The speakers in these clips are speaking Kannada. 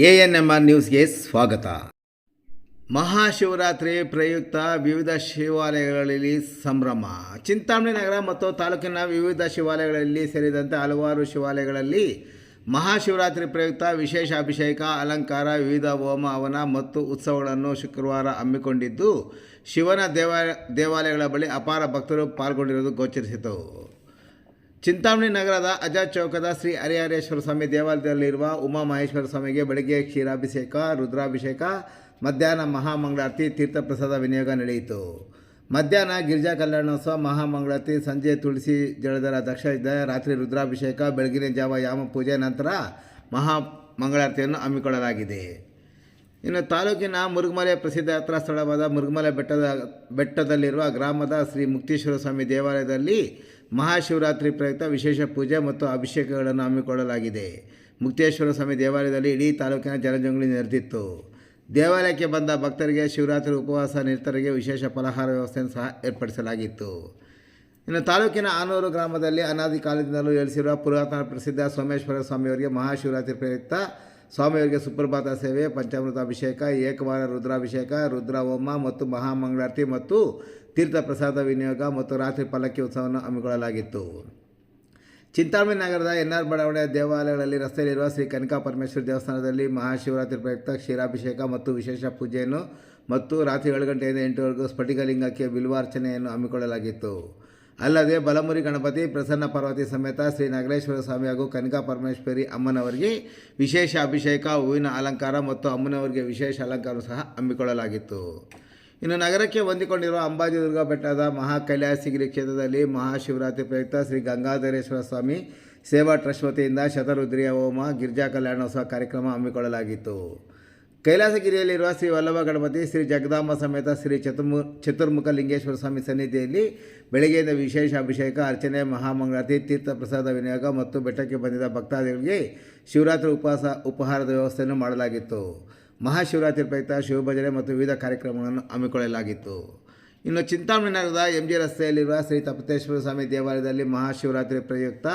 ಎ ಎನ್ ಎಂ ಆರ್ ನ್ಯೂಸ್ಗೆ ಸ್ವಾಗತ. ಮಹಾಶಿವರಾತ್ರಿ ಪ್ರಯುಕ್ತ ವಿವಿಧ ಶಿವಾಲಯಗಳಲ್ಲಿ ಸಂಭ್ರಮ. ಚಿಂತಾಮಣಿ ನಗರ ಮತ್ತು ತಾಲೂಕಿನ ವಿವಿಧ ಶಿವಾಲಯಗಳಲ್ಲಿ ಸೇರಿದಂತೆ ಹಲವಾರು ಶಿವಾಲಯಗಳಲ್ಲಿ ಮಹಾಶಿವರಾತ್ರಿ ಪ್ರಯುಕ್ತ ವಿಶೇಷ ಅಭಿಷೇಕ, ಅಲಂಕಾರ, ವಿವಿಧ ಹೋಮ, ಹವನ ಮತ್ತು ಉತ್ಸವಗಳನ್ನು ಶುಕ್ರವಾರ ಹಮ್ಮಿಕೊಂಡಿದ್ದು, ಶಿವನ ದೇವ ದೇವಾಲಯಗಳ ಬಳಿ ಅಪಾರ ಭಕ್ತರು ಪಾಲ್ಗೊಂಡಿರುವುದು ಗೋಚರಿಸಿತು. ಚಿಂತಾಮಣಿ ನಗರದ ಅಜಾ ಚೌಕದ ಶ್ರೀ ಹರಿಹರೇಶ್ವರ ಸ್ವಾಮಿ ದೇವಾಲಯದಲ್ಲಿರುವ ಉಮಾ ಮಹೇಶ್ವರ ಸ್ವಾಮಿಗೆ ಬೆಳಗ್ಗೆ ಕ್ಷೀರಾಭಿಷೇಕ, ರುದ್ರಾಭಿಷೇಕ, ಮಧ್ಯಾಹ್ನ ಮಹಾಮಂಗಳಾರತಿ, ತೀರ್ಥಪ್ರಸಾದ ವಿನಿಯೋಗ ನಡೆಯಿತು. ಮಧ್ಯಾಹ್ನ ಗಿರಿಜಾ ಕಲ್ಯಾಣೋತ್ಸವ ಮಹಾಮಂಗಳಾರತಿ, ಸಂಜೆ ತುಳಸಿ ಜಳದರ ದಕ್ಷ ರಾತ್ರಿ ರುದ್ರಾಭಿಷೇಕ, ಬೆಳಗಿನ ಜಾವ ಯಾಮ ಪೂಜೆ, ನಂತರ ಮಹಾ ಮಂಗಳಾರತಿಯನ್ನು ಹಮ್ಮಿಕೊಳ್ಳಲಾಗಿದೆ. ಇನ್ನು ತಾಲೂಕಿನ ಮುರುಗಮಲೆ ಪ್ರಸಿದ್ಧ ಯಾತ್ರಾ ಸ್ಥಳವಾದ ಮುರುಗಮಲೆ ಬೆಟ್ಟದ, ಬೆಟ್ಟದಲ್ಲಿರುವ ಗ್ರಾಮದ ಶ್ರೀ ಮುಕ್ತೇಶ್ವರ ಸ್ವಾಮಿ ದೇವಾಲಯದಲ್ಲಿ ಮಹಾಶಿವರಾತ್ರಿ ಪ್ರಯುಕ್ತ ವಿಶೇಷ ಪೂಜೆ ಮತ್ತು ಅಭಿಷೇಕಗಳನ್ನು ಹಮ್ಮಿಕೊಳ್ಳಲಾಗಿದೆ. ಮುಕ್ತೇಶ್ವರ ಸ್ವಾಮಿ ದೇವಾಲಯದಲ್ಲಿ ಇಡೀ ತಾಲೂಕಿನ ಜನಜಂಗುಳಿ ನೆರೆದಿತ್ತು. ದೇವಾಲಯಕ್ಕೆ ಬಂದ ಭಕ್ತರಿಗೆ ಶಿವರಾತ್ರಿ ಉಪವಾಸ, ನಿರತರಿಗೆ ವಿಶೇಷ ಫಲಹಾರ ವ್ಯವಸ್ಥೆಯನ್ನು ಸಹ ಏರ್ಪಡಿಸಲಾಗಿತ್ತು. ಇನ್ನು ತಾಲೂಕಿನ ಆನೂರು ಗ್ರಾಮದಲ್ಲಿ ಅನಾದಿ ಕಾಲದಿಂದಲೂ ಎಳಿಸಿರುವ ಪುರಾತನ ಪ್ರಸಿದ್ಧ ಸೋಮೇಶ್ವರ ಸ್ವಾಮಿಯವರಿಗೆ ಮಹಾಶಿವರಾತ್ರಿ ಪ್ರಯುಕ್ತ ಸ್ವಾಮಿಯವರಿಗೆ ಸುಪ್ರಭಾತ ಸೇವೆ ಪಂಚಾಮೃತ ಅಭಿಷೇಕ ಏಕವಾರ ರುದ್ರಾಭಿಷೇಕ ರುದ್ರ ಹೋಮ ಮತ್ತು ಮಹಾಮಂಗಳಾರತಿ ಮತ್ತು ತೀರ್ಥ ಪ್ರಸಾದ ವಿನಿಯೋಗ ಮತ್ತು ರಾತ್ರಿ ಪಲ್ಲಕ್ಕಿ ಉತ್ಸವವನ್ನು ಹಮ್ಮಿಕೊಳ್ಳಲಾಗಿತ್ತು. ಚಿಂತಾಮಣಿ ನಗರದ ಎನ್ ಆರ್ ಬಡಾವಣೆಯ ದೇವಾಲಯಗಳಲ್ಲಿ ರಸ್ತೆಯಲ್ಲಿರುವ ಶ್ರೀ ಕನಕಾ ಪರಮೇಶ್ವರ ದೇವಸ್ಥಾನದಲ್ಲಿ ಮಹಾಶಿವರಾತ್ರಿ ಪ್ರಯುಕ್ತ ಕ್ಷೀರಾಭಿಷೇಕ ಮತ್ತು ವಿಶೇಷ ಪೂಜೆಯನ್ನು ಮತ್ತು ರಾತ್ರಿ ಏಳು ಗಂಟೆಯಿಂದ ಎಂಟುವರೆಗೂ ಸ್ಫಟಿಕಲಿಂಗಕ್ಕೆ ಬಿಲ್ವಾರ್ಚನೆಯನ್ನು ಹಮ್ಮಿಕೊಳ್ಳಲಾಗಿತ್ತು. ಅಲ್ಲದೆ ಬಲಮುರಿ ಗಣಪತಿ, ಪ್ರಸನ್ನ ಪಾರ್ವತಿ ಸಮೇತ ಶ್ರೀ ನಾಗರೇಶ್ವರ ಸ್ವಾಮಿ ಹಾಗೂ ಕನಕಾ ಪರಮೇಶ್ವರಿ ಅಮ್ಮನವರಿಗೆ ವಿಶೇಷ ಅಭಿಷೇಕ, ಹೂವಿನ ಅಲಂಕಾರ ಮತ್ತು ಅಮ್ಮನವರಿಗೆ ವಿಶೇಷ ಅಲಂಕಾರ ಸಹ ಹಮ್ಮಿಕೊಳ್ಳಲಾಗಿತ್ತು. ಇನ್ನು ನಗರಕ್ಕೆ ಹೊಂದಿಕೊಂಡಿರುವ ಅಂಬಾಜಿದುರ್ಗ ಬೆಟ್ಟದ ಮಹಾ ಕೈಲಾಸಗಿರಿ ಕ್ಷೇತ್ರದಲ್ಲಿ ಮಹಾಶಿವರಾತ್ರಿ ಪ್ರಯುಕ್ತ ಶ್ರೀ ಗಂಗಾಧರೇಶ್ವರ ಸ್ವಾಮಿ ಸೇವಾ ಟ್ರಸ್ಟ್ ವತಿಯಿಂದ ಶತರುದ್ರಿಯ ಹೋಮ, ಗಿರಿಜಾ ಕಲ್ಯಾಣೋತ್ಸವ ಕಾರ್ಯಕ್ರಮ ಹಮ್ಮಿಕೊಳ್ಳಲಾಗಿತ್ತು. ಕೈಲಾಸಗಿರಿಯಲ್ಲಿರುವ ಶ್ರೀ ವಲ್ಲಭ ಗಣಪತಿ, ಶ್ರೀ ಜಗದಾಂಬ ಸಮೇತ ಶ್ರೀ ಚತುರ್ಮು, ಚತುರ್ಮುಖ ಲಿಂಗೇಶ್ವರ ಸ್ವಾಮಿ ಸನ್ನಿಧಿಯಲ್ಲಿ ಬೆಳಗ್ಗೆಯಿಂದ ವಿಶೇಷ ಅಭಿಷೇಕ, ಅರ್ಚನೆ, ಮಹಾಮಂಗಳಾರತಿ ತೀರ್ಥ ಪ್ರಸಾದ ವಿನಿಯೋಗ ಮತ್ತು ಬೆಟ್ಟಕ್ಕೆ ಬಂದಿದ್ದ ಭಕ್ತಾದಿಗಳಿಗೆ ಶಿವರಾತ್ರಿ ಉಪವಾಸ, ಉಪಹಾರದ ವ್ಯವಸ್ಥೆಯನ್ನು ಮಾಡಲಾಗಿತ್ತು. ಮಹಾಶಿವರಾತ್ರಿ ಪ್ರಯುಕ್ತ ಶಿವಭಜನೆ ಮತ್ತು ವಿವಿಧ ಕಾರ್ಯಕ್ರಮಗಳನ್ನು ಹಮ್ಮಿಕೊಳ್ಳಲಾಗಿತ್ತು. ಇನ್ನು ಚಿಂತಾಮಣಿ ನಗರದ ಎಂ ಜಿ ರಸ್ತೆಯಲ್ಲಿರುವ ಶ್ರೀ ತಪ್ಪತೇಶ್ವರ ಸ್ವಾಮಿ ದೇವಾಲಯದಲ್ಲಿ ಮಹಾಶಿವರಾತ್ರಿ ಪ್ರಯುಕ್ತ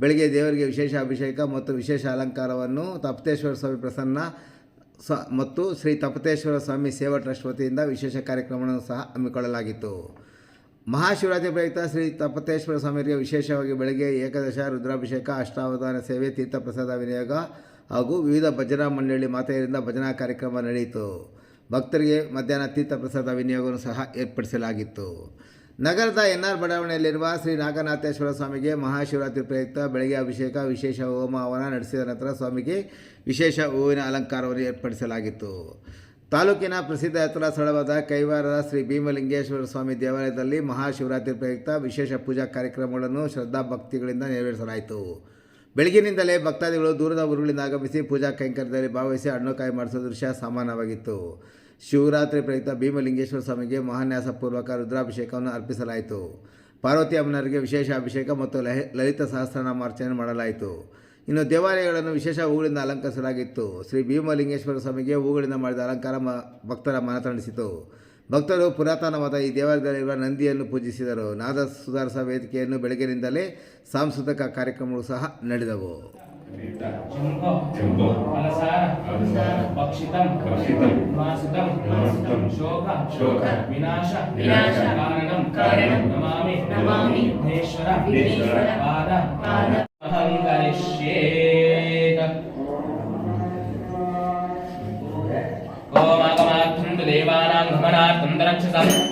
ಬೆಳಗ್ಗೆ ದೇವರಿಗೆ ವಿಶೇಷ ಅಭಿಷೇಕ ಮತ್ತು ವಿಶೇಷ ಅಲಂಕಾರವನ್ನು ತಪ್ಪತೇಶ್ವರ ಸ್ವಾಮಿ ಪ್ರಸನ್ನ ಸ ಮತ್ತು ಶ್ರೀ ತಪ್ಪತೇಶ್ವರ ಸ್ವಾಮಿ ಸೇವಾ ಟ್ರಸ್ಟ್ ವತಿಯಿಂದ ವಿಶೇಷ ಕಾರ್ಯಕ್ರಮವನ್ನು ಸಹ ಹಮ್ಮಿಕೊಳ್ಳಲಾಗಿತ್ತು. ಮಹಾಶಿವರಾತ್ರಿ ಪ್ರಯುಕ್ತ ಶ್ರೀ ತಪ್ಪತೇಶ್ವರ ಸ್ವಾಮಿಯವರಿಗೆ ವಿಶೇಷವಾಗಿ ಬೆಳಗ್ಗೆ ಏಕದಶ ರುದ್ರಾಭಿಷೇಕ, ಅಷ್ಟಾವಧಾನ ಸೇವೆ, ತೀರ್ಥಪ್ರಸಾದ, ವಿನಿಯೋಗ ಹಾಗೂ ವಿವಿಧ ಭಜನಾ ಮಂಡಳಿ ಮಾತೆಯರಿಂದ ಭಜನಾ ಕಾರ್ಯಕ್ರಮ ನಡೆಯಿತು. ಭಕ್ತರಿಗೆ ಮಧ್ಯಾಹ್ನ ತೀರ್ಥ ಪ್ರಸಾದ ವಿನಿಯೋಗವನ್ನು ಸಹ ಏರ್ಪಡಿಸಲಾಗಿತ್ತು. ನಗರದ ಎನ್ ಆರ್ ಬಡಾವಣೆಯಲ್ಲಿರುವ ಶ್ರೀ ನಾಗನಾಥೇಶ್ವರ ಸ್ವಾಮಿಗೆ ಮಹಾಶಿವರಾತ್ರಿ ಪ್ರಯುಕ್ತ ಬೆಳಗ್ಗೆ ಅಭಿಷೇಕ, ವಿಶೇಷ ಹೋಮ ಹವನ ನಡೆಸಿದ ನಂತರ ಸ್ವಾಮಿಗೆ ವಿಶೇಷ ಹೂವಿನ ಅಲಂಕಾರವನ್ನು ಏರ್ಪಡಿಸಲಾಗಿತ್ತು. ತಾಲೂಕಿನ ಪ್ರಸಿದ್ಧ ಯಾತ್ರಾ ಸ್ಥಳವಾದ ಕೈವಾರದ ಶ್ರೀ ಭೀಮಲಿಂಗೇಶ್ವರ ಸ್ವಾಮಿ ದೇವಾಲಯದಲ್ಲಿ ಮಹಾಶಿವರಾತ್ರಿ ಪ್ರಯುಕ್ತ ವಿಶೇಷ ಪೂಜಾ ಕಾರ್ಯಕ್ರಮಗಳನ್ನು ಶ್ರದ್ಧಾ ಭಕ್ತಿಗಳಿಂದ ನೆರವೇರಿಸಲಾಯಿತು. ಬೆಳಗಿನಿಂದಲೇ ಭಕ್ತಾದಿಗಳು ದೂರದ ಊರುಗಳಿಂದ ಆಗಮಿಸಿ ಪೂಜಾ ಕೈಂಕರ್ಯದಲ್ಲಿ ಭಾಗವಹಿಸಿ ಹಣ್ಣುಕಾಯಿ ಮಾಡಿಸುವ ದೃಶ್ಯ ಸಾಮಾನ್ಯವಾಗಿತ್ತು. ಶಿವರಾತ್ರಿ ಪ್ರಯುಕ್ತ ಭೀಮಲಿಂಗೇಶ್ವರ ಸ್ವಾಮಿಗೆ ಮಹಾನ್ಯಾಸಪೂರ್ವಕ ರುದ್ರಾಭಿಷೇಕವನ್ನು ಅರ್ಪಿಸಲಾಯಿತು. ಪಾರ್ವತಿ ಅಮ್ಮನವರಿಗೆ ವಿಶೇಷ ಅಭಿಷೇಕ ಮತ್ತು ಲಹ, ಲಲಿತ ಸಹಸ್ರನಾಮಾರ್ಚನೆ ಮಾಡಲಾಯಿತು. ಇನ್ನು ದೇವಾಲಯಗಳನ್ನು ವಿಶೇಷ ಹೂಗಳಿಂದ ಅಲಂಕರಿಸಲಾಗಿತ್ತು. ಶ್ರೀ ಭೀಮಲಿಂಗೇಶ್ವರ ಸ್ವಾಮಿಗೆ ಹೂಗಳಿಂದ ಮಾಡಿದ ಅಲಂಕಾರ ಭಕ್ತರ ಮನತಣಿಸಿತು ಭಕ್ತರು ಪುರಾತನವಾದ ಈ ದೇವಾಲಯದಲ್ಲಿರುವ ನಂದಿಯನ್ನು ಪೂಜಿಸಿದರು ನಾದ ಸುಧಾರಿಸ ವೇದಿಕೆಯನ್ನು ಬೆಳಗಿನಿಂದಲೇ ಸಾಂಸ್ಕೃತಿಕ ಕಾರ್ಯಕ್ರಮಗಳು ಸಹ ನಡೆದವು ಶಂಭೋ 但是咱们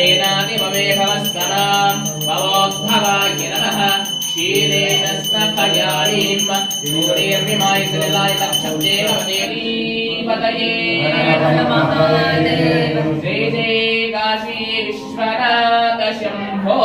క్షీరేణాని మమేహవస్కరా భవోద్భవాయ నరః క్షీరేణ స్తపయారీం సూర్యర్విమాయ శిలాయ లక్షదేవ దేవీపతయే నమః శ్రీ శ్రీ కాశీ విశ్వనాథ శంభో.